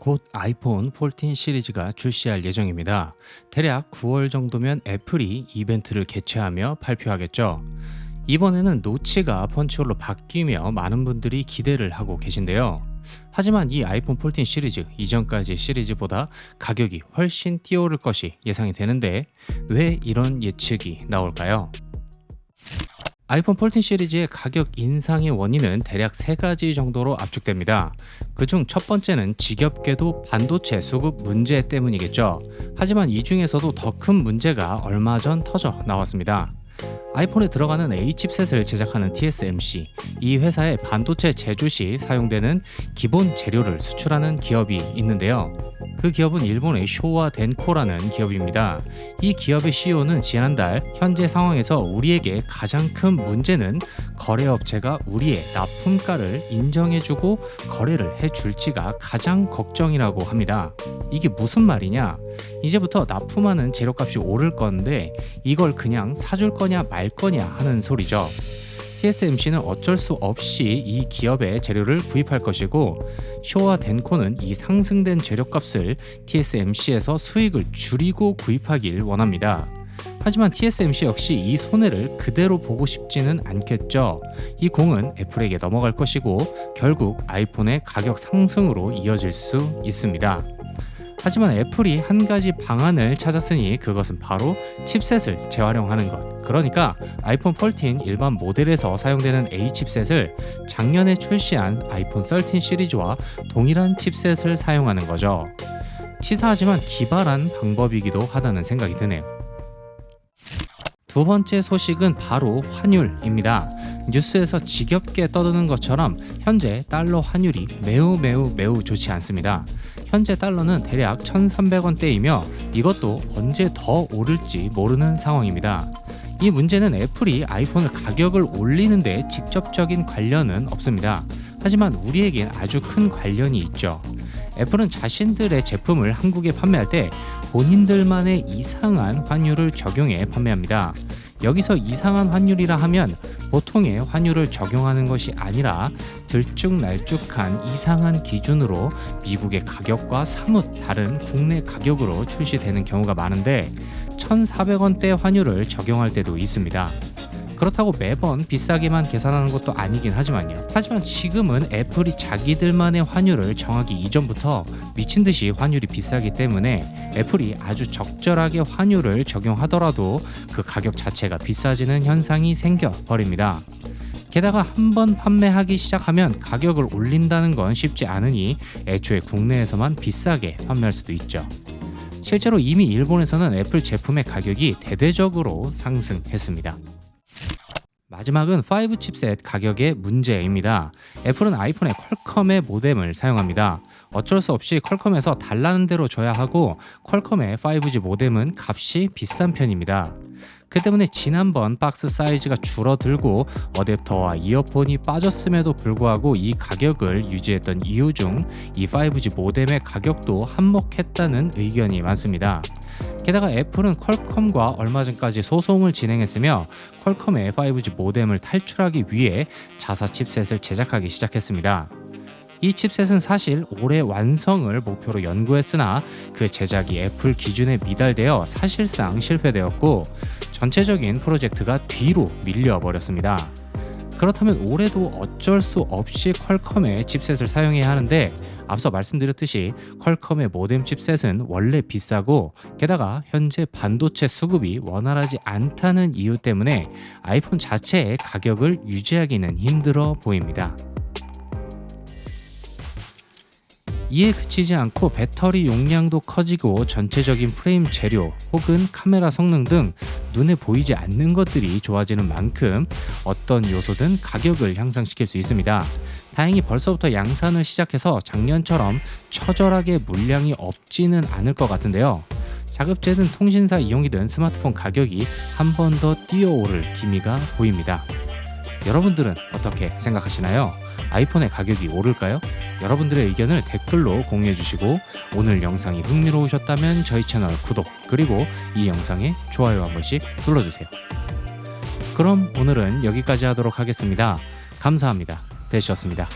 곧 아이폰 14 시리즈가 출시할 예정입니다. 대략 9월 정도면 애플이 이벤트를 개최하며 발표하겠죠. 이번에는 노치가 펀치홀로 바뀌며 많은 분들이 기대를 하고 계신데요. 하지만 이 아이폰 14 시리즈 이전까지 시리즈보다 가격이 훨씬 뛰어오를 것이 예상이 되는데 왜 이런 예측이 나올까요? 아이폰 14 시리즈의 가격 인상의 원인은 대략 세 가지 정도로 압축됩니다. 그중 첫 번째는 지겹게도 반도체 수급 문제 때문이겠죠. 하지만 이 중에서도 더 큰 문제가 얼마 전 터져 나왔습니다. 아이폰에 들어가는 A 칩셋을 제작하는 TSMC, 이 회사의 반도체 제조 시 사용되는 기본 재료를 수출하는 기업이 있는데요. 그 기업은 일본의 쇼와 덴코라는 기업입니다. 이 기업의 CEO는 지난달 현재 상황에서 우리에게 가장 큰 문제는 거래업체가 우리의 납품가를 인정해주고 거래를 해줄지가 가장 걱정이라고 합니다. 이게 무슨 말이냐? 이제부터 납품하는 재료값이 오를 건데 이걸 그냥 사줄 거냐 말 거냐 하는 소리죠. TSMC는 어쩔 수 없이 이 기업의 재료를 구입할 것이고 쇼와 덴코는 이 상승된 재료값을 TSMC에서 수익을 줄이고 구입하길 원합니다. 하지만 TSMC 역시 이 손해를 그대로 보고 싶지는 않겠죠. 이 공은 애플에게 넘어갈 것이고 결국 아이폰의 가격 상승으로 이어질 수 있습니다. 하지만 애플이 한 가지 방안을 찾았으니 그것은 바로 칩셋을 재활용하는 것. 그러니까 아이폰 14 일반 모델에서 사용되는 A 칩셋을 작년에 출시한 아이폰 13 시리즈와 동일한 칩셋을 사용하는 거죠. 치사하지만 기발한 방법이기도 하다는 생각이 드네요. 두 번째 소식은 바로 환율입니다. 뉴스에서 지겹게 떠드는 것처럼 현재 달러 환율이 매우 매우 매우 좋지 않습니다. 현재 달러는 대략 1,300원대이며 이것도 언제 더 오를지 모르는 상황입니다. 이 문제는 애플이 아이폰을 가격을 올리는데 직접적인 관련은 없습니다. 하지만 우리에겐 아주 큰 관련이 있죠. 애플은 자신들의 제품을 한국에 판매할 때 본인들만의 이상한 환율을 적용해 판매합니다. 여기서 이상한 환율이라 하면 보통의 환율을 적용하는 것이 아니라 들쭉날쭉한 이상한 기준으로 미국의 가격과 사뭇 다른 국내 가격으로 출시되는 경우가 많은데 1,400원대 환율을 적용할 때도 있습니다. 그렇다고 매번 비싸게만 계산하는 것도 아니긴 하지만요. 하지만 지금은 애플이 자기들만의 환율을 정하기 이전부터 미친 듯이 환율이 비싸기 때문에 애플이 아주 적절하게 환율을 적용하더라도 그 가격 자체가 비싸지는 현상이 생겨 버립니다. 게다가 한 번 판매하기 시작하면 가격을 올린다는 건 쉽지 않으니 애초에 국내에서만 비싸게 판매할 수도 있죠. 실제로 이미 일본에서는 애플 제품의 가격이 대대적으로 상승했습니다. 마지막은 5 칩셋 가격의 문제입니다. 애플은 아이폰에 퀄컴의 모뎀을 사용합니다. 어쩔 수 없이 퀄컴에서 달라는 대로 줘야 하고 퀄컴의 5G 모뎀은 값이 비싼 편입니다. 그 때문에 지난번 박스 사이즈가 줄어들고 어댑터와 이어폰이 빠졌음에도 불구하고 이 가격을 유지했던 이유 중 이 5G 모뎀의 가격도 한몫했다는 의견이 많습니다. 게다가 애플은 퀄컴과 얼마 전까지 소송을 진행했으며 퀄컴의 5G 모뎀을 탈출하기 위해 자사 칩셋을 제작하기 시작했습니다. 이 칩셋은 사실 올해 완성을 목표로 연구했으나 그 제작이 애플 기준에 미달되어 사실상 실패되었고 전체적인 프로젝트가 뒤로 밀려버렸습니다. 그렇다면 올해도 어쩔 수 없이 퀄컴의 칩셋을 사용해야 하는데 앞서 말씀드렸듯이 퀄컴의 모뎀 칩셋은 원래 비싸고 게다가 현재 반도체 수급이 원활하지 않다는 이유 때문에 아이폰 자체의 가격을 유지하기는 힘들어 보입니다. 이에 그치지 않고 배터리 용량도 커지고 전체적인 프레임 재료 혹은 카메라 성능 등 눈에 보이지 않는 것들이 좋아지는 만큼 어떤 요소든 가격을 향상시킬 수 있습니다. 다행히 벌써부터 양산을 시작해서 작년처럼 처절하게 물량이 없지는 않을 것 같은데요. 자급제든 통신사 이용이든 스마트폰 가격이 한 번 더 뛰어오를 기미가 보입니다. 여러분들은 어떻게 생각하시나요? 아이폰의 가격이 오를까요? 여러분들의 의견을 댓글로 공유해 주시고 오늘 영상이 흥미로우셨다면 저희 채널 구독 그리고 이 영상에 좋아요 한 번씩 눌러주세요. 그럼 오늘은 여기까지 하도록 하겠습니다. 감사합니다. 되셨습니다.